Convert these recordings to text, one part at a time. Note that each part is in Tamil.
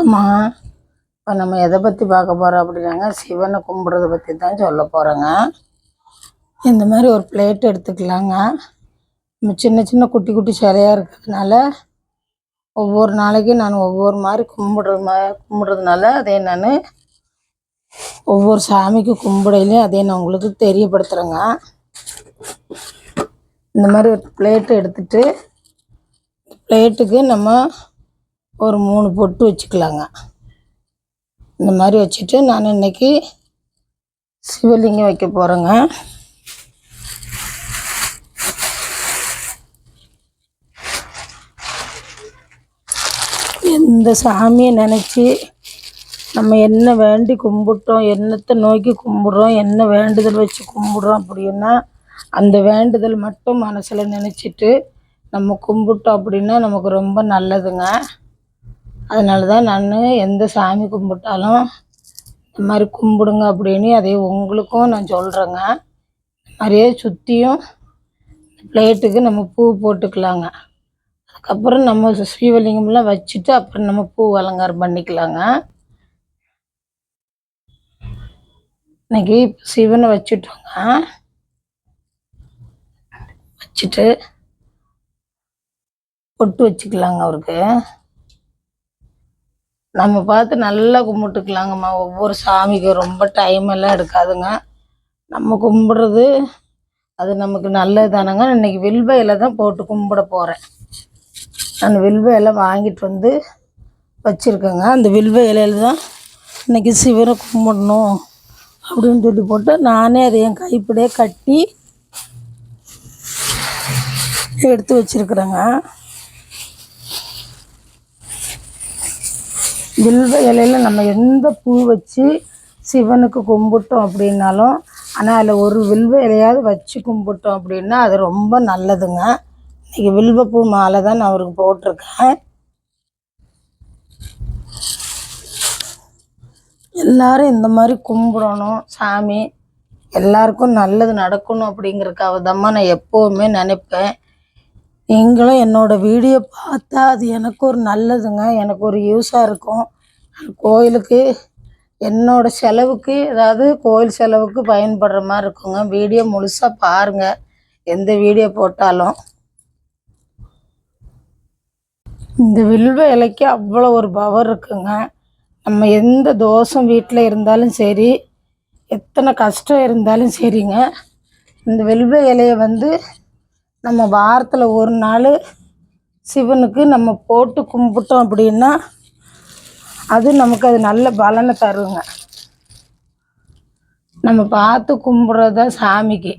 வணக்கம்மா இப்போ நம்ம எதை பற்றி பார்க்க போகிறோம் அப்படின்னாங்க சிவனை கும்பிட்றத பற்றி தான் சொல்ல போகிறோங்க இந்த மாதிரி ஒரு பிளேட் எடுத்துக்கலாங்க. நம்ம சின்ன சின்ன குட்டி குட்டி சிலையாக இருக்கிறதுனால ஒவ்வொரு நாளைக்கும் நான் ஒவ்வொரு மாதிரி கும்பிடுற மா கும்பிட்றதுனால அதே நான் ஒவ்வொரு சாமிக்கு கும்பிடையிலையும் அதே நான் உங்களுக்கு தெரியப்படுத்துகிறேங்க இந்த மாதிரி ஒரு பிளேட்டு எடுத்துட்டு பிளேட்டுக்கு நம்ம ஒரு மூணு பொட்டு வச்சுக்கலாங்க. இந்த மாதிரி வச்சுட்டு நான் இன்னைக்கு சிவலிங்கம் வைக்க போகிறேங்க எந்த சாமியை நினச்சி நம்ம என்ன வேண்டி கும்பிட்டோம் என்னத்தை நோக்கி கும்பிட்றோம் என்ன வேண்டுதல் வச்சு கும்பிட்றோம் அப்படின்னா அந்த வேண்டுதல் மட்டும் மனசில் நினச்சிட்டு நம்ம கும்பிட்டோம் அப்படின்னா நமக்கு ரொம்ப நல்லதுங்க. அதனால தான் நான் எந்த சாமி கும்பிட்டாலும் இந்த மாதிரி கும்பிடுங்க அப்படின்னு அதே உங்களுக்கும் நான் சொல்கிறேங்க இந்த மாதிரியே சுற்றியும் பிளேட்டுக்கு நம்ம பூ போட்டுக்கலாங்க. அதுக்கப்புறம் நம்ம ஸ்ரீவலிங்கம்லாம் வச்சுட்டு அப்புறம் நம்ம பூ அலங்காரம் பண்ணிக்கலாங்க. இன்னைக்கு சிவனை வச்சுட்டோங்க. வச்சுட்டு பொட்டு வச்சுக்கலாங்க அவருக்கு. நம்ம பார்த்து நல்லா கும்பிட்டுக்கலாங்கம்மா. ஒவ்வொரு சாமிக்கும் ரொம்ப டைம் எல்லாம் எடுக்காதுங்க. நம்ம கும்பிட்றது அது நமக்கு நல்லது தானங்க இன்னைக்கு வில்வ இலை தான் போட்டு கும்பிட போகிறேன் நான் வில்வ வாங்கிட்டு வந்து வச்சுருக்கேங்க. அந்த வில்வ இலையில் தான் இன்னைக்கு சிவரை கும்பிடணும் அப்படின்னு சொல்லி போட்டு நானே அதை என் கைப்படையே கட்டி எடுத்து வச்சிருக்கிறேங்க. வில்வ இலையில நம்ம எந்த பூ வச்சு சிவனுக்கு கும்பிட்டோம் அப்படின்னாலும் ஆனால் அதில் ஒரு வில்வ இலையாவது வச்சு கும்பிட்டோம் அப்படின்னா அது ரொம்ப நல்லதுங்க. இன்னைக்கு வில்வப்பூ மாலை தான் நான் அவருக்கு போட்டிருக்கேன். எல்லாரும் இந்த மாதிரி கும்பிடணும் சாமி. எல்லாருக்கும் நல்லது நடக்கணும் அப்படிங்கிறக்காக தான்மா நான் எப்போவுமே நினைப்பேன். நீங்களும் என்னோடய வீடியோ பார்த்தா அது எனக்கு ஒரு நல்லதுங்க. எனக்கு ஒரு யூஸாக இருக்கும். கோயிலுக்கு என்னோடய செலவுக்கு அதாவது கோயில் செலவுக்கு பயன்படுற மாதிரி இருக்குங்க. வீடியோ முழுசாக பாருங்கள் எந்த வீடியோ போட்டாலும். இந்த வில்வ இலைக்கு அவ்வளோ ஒரு பவர் இருக்குங்க. நம்ம எந்த தோஷம் வீட்டில் இருந்தாலும் சரி எத்தனை கஷ்டம் இருந்தாலும் சரிங்க. இந்த வில்வ இலையை வந்து நம்ம வாரத்தில் ஒரு நாள் சிவனுக்கு நம்ம போட்டு கும்பிட்டோம் அப்படின்னா அது நமக்கு அது நல்ல பலனை தருங்க. நம்ம பார்த்து கும்பிட்றத சாமிக்கு.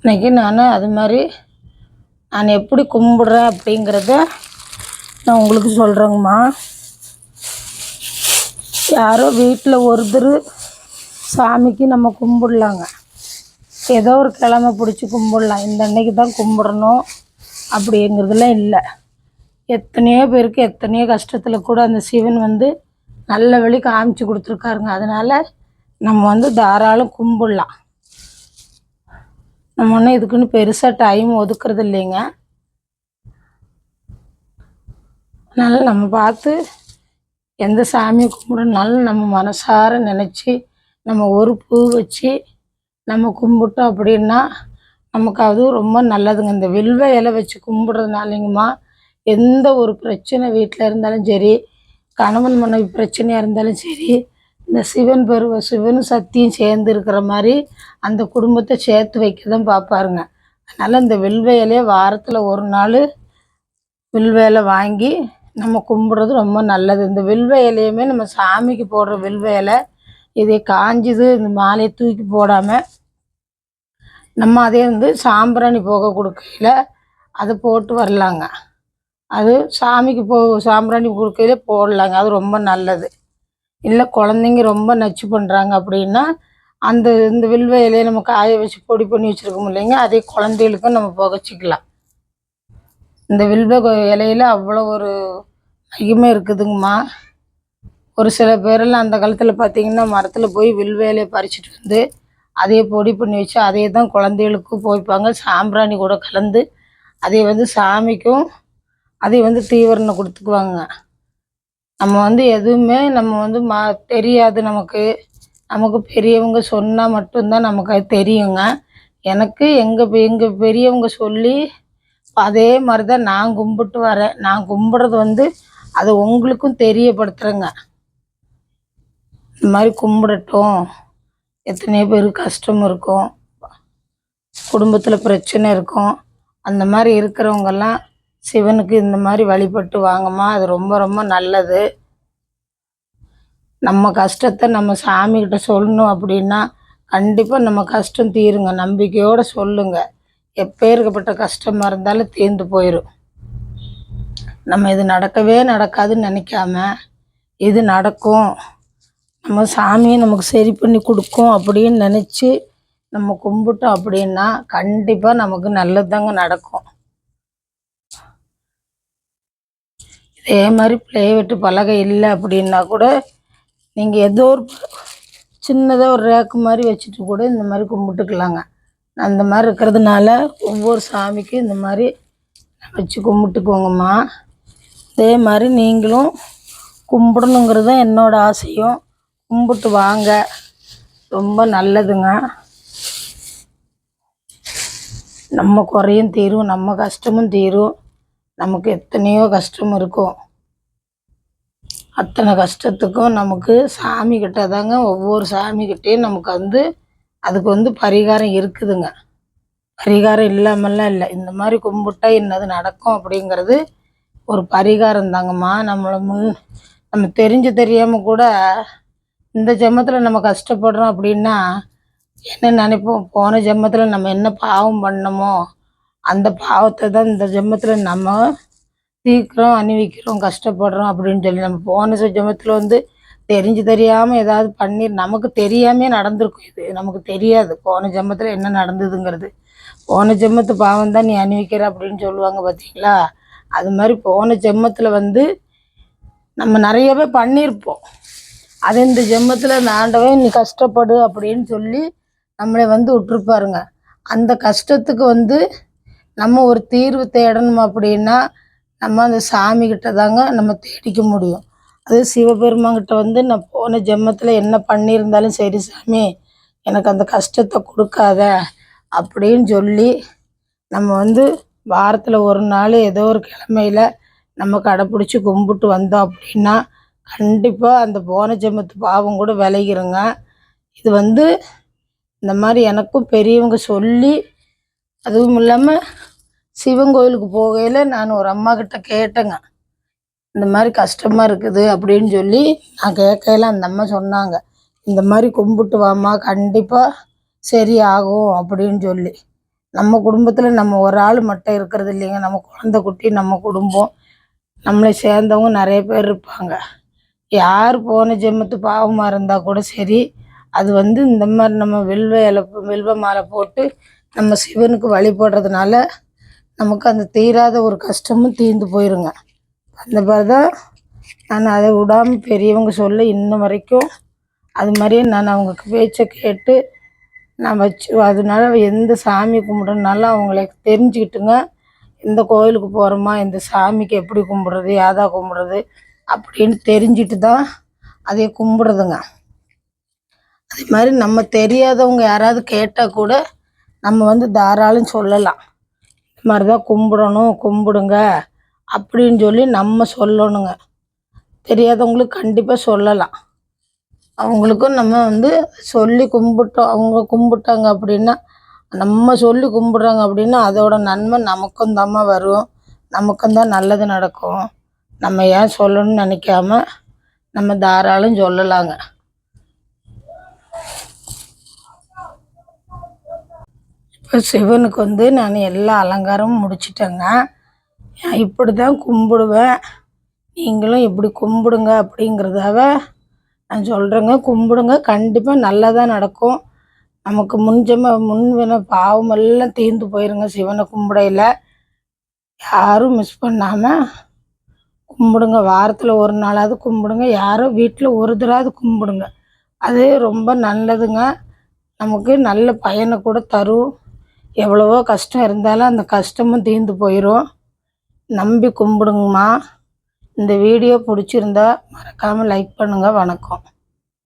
இன்னைக்கு நான் அது மாதிரி நான் எப்படி கும்பிட்றேன் அப்படிங்கிறத நான் உங்களுக்கு சொல்கிறேங்கம்மா யாரோ வீட்டில் ஒருத்தர் சாமிக்கு நம்ம கும்பிடலாங்க. ஏதோ ஒரு கிழமை பிடிச்சி கும்பிடலாம். இந்த அன்னைக்கு தான் கும்பிடணும் அப்படிங்கிறதுலாம் இல்லை. எத்தனையோ பேருக்கு எத்தனையோ கஷ்டத்தில் கூட அந்த சிவன் வந்து நல்ல வழி காமிச்சு கொடுத்துருக்காருங்க. அதனால் நம்ம வந்து தாராளம் கும்பிடலாம். நம்ம ஒன்றும் இதுக்குன்னு பெருசாக டைம் ஒதுக்குறது இல்லைங்க. அதனால் நம்ம பார்த்து எந்த சாமியை கும்பிடனாலும் நம்ம மனசார நினச்சி நம்ம ஒரு பூ வச்சு நம்ம கும்பிட்டோம் அப்படின்னா நமக்கு அதுவும் ரொம்ப நல்லதுங்க. இந்த வில்வ இலை வச்சு கும்பிட்றதுனாலங்கம்மா எந்த ஒரு பிரச்சனை வீட்டில் இருந்தாலும் சரி கணவன் மனைவி பிரச்சனையாக இருந்தாலும் சரி இந்த சிவன் பருவ சிவனும் சக்தியும் சேர்ந்து இருக்கிற மாதிரி அந்த குடும்பத்தை சேர்த்து வைக்க தான் பார்ப்பாருங்க. அதனால் இந்த வில்வ இலையை வாரத்தில் ஒரு நாள் வில்வ இலை வாங்கி நம்ம கும்பிட்றது ரொம்ப நல்லது. இந்த வில்வ இலையுமே நம்ம சாமிக்கு போடுற வில்வ இலை இதே காஞ்சிது இந்த மாலையை தூக்கி போடாமல் நம்ம அதே வந்து சாம்பிராணி போக கொடுக்கையில் அது போட்டு வரலாங்க. அது சாமிக்கு போ சாம்பிராணி கொடுக்கையில போடலாங்க. அது ரொம்ப நல்லது. இல்லை குழந்தைங்க ரொம்ப நச்சு பண்ணுறாங்க அப்படின்னா அந்த இந்த வில்வ இலையை நம்ம காய வச்சு பொடி பண்ணி வச்சுருக்கோம் இல்லைங்க அதே குழந்தைகளுக்கும் நம்ம புகைச்சிக்கலாம். இந்த வில்வ இலையில் இலையில அவ்வளோ ஒரு மகிமை இருக்குதுங்கம்மா. ஒரு சில பேரெல்லாம் அந்த காலத்தில் பார்த்தீங்கன்னா மரத்தில் போய் வில்வ இலையை பறிச்சுட்டு வந்து அதையே பொடி பண்ணி வச்சு அதே தான் குழந்தைகளுக்கும் போய்ப்பாங்க சாம்பிராணி கூட கலந்து அதையே வந்து சாமிக்கும் அதை வந்து தீவிரம் கொடுத்துக்குவாங்க. நம்ம வந்து எதுவுமே நம்ம வந்து மா தெரியாது நமக்கு. நமக்கு பெரியவங்க சொன்னால் மட்டும்தான் நமக்கு அது தெரியுங்க. எனக்கு எங்கள் எங்கள் பெரியவங்க சொல்லி அதே மாதிரி தான் நான் கும்பிட்டு வரேன். நான் கும்பிட்றது வந்து அதை உங்களுக்கும் தெரியப்படுத்துகிறேங்க இந்த மாதிரி கும்பிடட்டும். எத்தனையோ பேர் கஷ்டம் இருக்கும். குடும்பத்தில் பிரச்சனை இருக்கும். அந்த மாதிரி இருக்கிறவங்கெல்லாம் சிவனுக்கு இந்த மாதிரி வழிபட்டு வாங்கம்மா அது ரொம்ப ரொம்ப நல்லது. நம்ம கஷ்டத்தை நம்ம சாமிக்கிட்ட சொல்லணும் அப்படின்னா கண்டிப்பாக நம்ம கஷ்டம் தீருங்க. நம்பிக்கையோடு சொல்லுங்க. எப்பேருக்கப்பட்ட கஷ்டமாக இருந்தாலும் தீர்ந்து போயிடும் நம்ம இது நடக்கவே நடக்காதுன்னு நினைக்காம இது நடக்கும். நம்ம சாமியை நமக்கு சரி பண்ணி கொடுக்கும் அப்படின்னு நினச்சி நம்ம கும்பிட்டோம் அப்படின்னா கண்டிப்பாக நமக்கு நல்லதுதாங்க நடக்கும். இதே மாதிரி பிளேவெட்டு பலகை இல்லை அப்படின்னா கூட நீங்கள் ஏதோ ஒரு சின்னதாக ஒரு ரேக்கு மாதிரி வச்சுட்டு கூட இந்த மாதிரி கும்பிட்டுக்கலாங்க. அந்த மாதிரி இருக்கிறதுனால ஒவ்வொரு சாமிக்கும் இந்த மாதிரி வச்சு கும்பிட்டுக்கோங்கம்மா. இதே மாதிரி நீங்களும் கும்பிடணுங்கிறது தான் என்னோடய ஆசையும். கும்பிட்டு வாங்க. ரொம்ப நல்லதுங்க. நம்ம குறையும் தீரும் நம்ம கஷ்டமும் தீரும். நமக்கு எத்தனையோ கஷ்டம் இருக்கும். அத்தனை கஷ்டத்துக்கும் நமக்கு சாமி கிட்ட தாங்க ஒவ்வொரு சாமிக்கிட்டேயும் நமக்கு வந்து அதுக்கு வந்து பரிகாரம் இருக்குதுங்க. பரிகாரம் இல்லாமல்லாம் இல்லை. இந்த மாதிரி கும்பிட்டா என்னது நடக்கும் அப்படிங்கிறது ஒரு பரிகாரம் தாங்கம்மா நம்மளை முன் நம்ம தெரிஞ்சு தெரியாமல் கூட இந்த ஜென்மத்தில் நம்ம கஷ்டப்படுறோம் அப்படின்னா என்ன நினைப்போம்? போன ஜென்மத்தில் நம்ம என்ன பாவம் பண்ணமோ அந்த பாவத்தை தான் இந்த ஜென்மத்தில் நம்ம தீக்கிறோம் அணிவிக்கிறோம் கஷ்டப்படுறோம் அப்படின்னு சொல்லி நம்ம போன ஜென்மத்தில் வந்து தெரிஞ்சு தெரியாமல் ஏதாவது பண்ணி நமக்கு தெரியாமே நடந்திருக்கும் இது. நமக்கு தெரியாது. போன ஜென்மத்தில் என்ன நடந்ததுங்கிறது. போன ஜென்மத்து பாவம் தான் நீ அணிவிக்கிற அப்படின்னு சொல்லுவாங்க பார்த்தீங்களா அது மாதிரி போன ஜென்மத்தில் வந்து நம்ம நிறையவே பண்ணியிருப்போம் அது இந்த ஜென்மத்தில் இந்த ஆண்டவன் நீ கஷ்டப்படு அப்படின்னு சொல்லி நம்மளை வந்து விட்டுருப்பாருங்க. அந்த கஷ்டத்துக்கு வந்து நம்ம ஒரு தீர்வு தேடணும் அப்படின்னா நம்ம அந்த சாமிக்கிட்ட தாங்க நம்ம தேடிக்க முடியும். அது சிவபெருமான்கிட்ட வந்து நான் போன ஜென்மத்தில் என்ன பண்ணியிருந்தாலும் சரி சாமி எனக்கு அந்த கஷ்டத்தை கொடுக்காத அப்படின்னு சொல்லி நம்ம வந்து வாரத்தில் ஒரு நாள் ஏதோ ஒரு கிழமையில் நம்ம கடைப்பிடிச்சி கும்பிட்டு வந்தோம் அப்படின்னா கண்டிப்பாக அந்த போன ஜென்மத்து பாவம் கூட விளைகிறோங்க. இது வந்து இந்த மாதிரி எனக்கும் பெரியவங்க சொல்லி அதுவும் இல்லாமல் சிவன் கோயிலுக்கு போகையில் நான் ஒரு அம்மா கிட்ட கேட்டேங்க. இந்த மாதிரி கஷ்டமாக இருக்குது அப்படின்னு சொல்லி நான் கேட்கையில அந்த அம்மா சொன்னாங்க. இந்த மாதிரி கும்பிட்டு வாமா கண்டிப்பாக சரி ஆகும் அப்படின்னு சொல்லி. நம்ம குடும்பத்தில் நம்ம ஒரு ஆள் மட்டும் இருக்கிறது இல்லைங்க. நம்ம குழந்தை குட்டி நம்ம குடும்பம். நம்மளை சேர்ந்தவங்க நிறைய பேர் இருப்பாங்க. யார் போன ஜென்மத்து பாவமாக இருந்தால் கூட சரி அது வந்து இந்த மாதிரி நம்ம வெல்வ இலை வெல்வ மாலை போட்டு நம்ம சிவனுக்கு வழிபடுறதுனால நமக்கு அந்த தீராத ஒரு கஷ்டமும் தீர்ந்து போயிருங்க. அந்த மாதிரி தான் நான் அதை விடாமல் பெரியவங்க சொல்ல இன்ன வரைக்கும் அது மாதிரியே நான் அவங்க பேச்சை கேட்டு நான் வச்சு அதனால எந்த சாமி கும்பிட்றதுனாலும் அவங்கள தெரிஞ்சுக்கிட்டுங்க. எந்த கோயிலுக்கு போகிறோமா இந்த சாமிக்கு எப்படி கும்பிட்றது யாதா கும்பிட்றது அப்படின்னு தெரிஞ்சுட்டு தான் அதை கும்பிட்றதுங்க. அதே மாதிரி நம்ம தெரியாதவங்க யாராவது கேட்டால் கூட நம்ம வந்து தாராளம் சொல்லலாம். இந்த மாதிரி தான் கும்பிடணும் கும்பிடுங்க அப்படின்னு சொல்லி நம்ம சொல்லணுங்க. தெரியாதவங்களுக்கு கண்டிப்பாக சொல்லலாம். அவங்களுக்கும் நம்ம வந்து சொல்லி கும்பிட்டோம் அவங்க கும்பிட்டாங்க அப்படின்னா நம்ம சொல்லி கும்பிட்றாங்க அப்படின்னா அதோட நன்மை நமக்கும் தாம்மா வரும். நமக்கும் தான் நல்லது நடக்கும். நம்ம ஏன் சொல்லணும்னு நினைக்காம நம்ம தாராளம் சொல்லலாங்க. இப்போ சிவனுக்கு வந்து நான் எல்லா அலங்காரமும் முடிச்சிட்டேங்க. இப்படி தான் கும்பிடுவேன். நீங்களும் இப்படி கும்பிடுங்க அப்படிங்கிறதாவ நான் சொல்கிறேங்க கும்பிடுங்க. கண்டிப்பாக நல்லதாக நடக்கும். நமக்கு முன்ஜம முன்வின பாவமெல்லாம் தீர்ந்து போயிருங்க சிவனை கும்பிடையில். யாரும் மிஸ் பண்ணாமல் கும்பிடுங்க. வாரத்தில் ஒரு நாளாவது கும்பிடுங்க. யாரும் வீட்டில் ஒரு தடவை கும்பிடுங்க. அது ரொம்ப நல்லதுங்க. நமக்கு நல்ல பயனை கூட தரும். எவ்வளவோ கஷ்டம் இருந்தாலும் அந்த கஷ்டமும் தீர்ந்து போயிடும் நம்பி கும்பிடுங்கம்மா. இந்த வீடியோ பிடிச்சிருந்தா மறக்காமல் லைக் பண்ணுங்கள் வணக்கம்.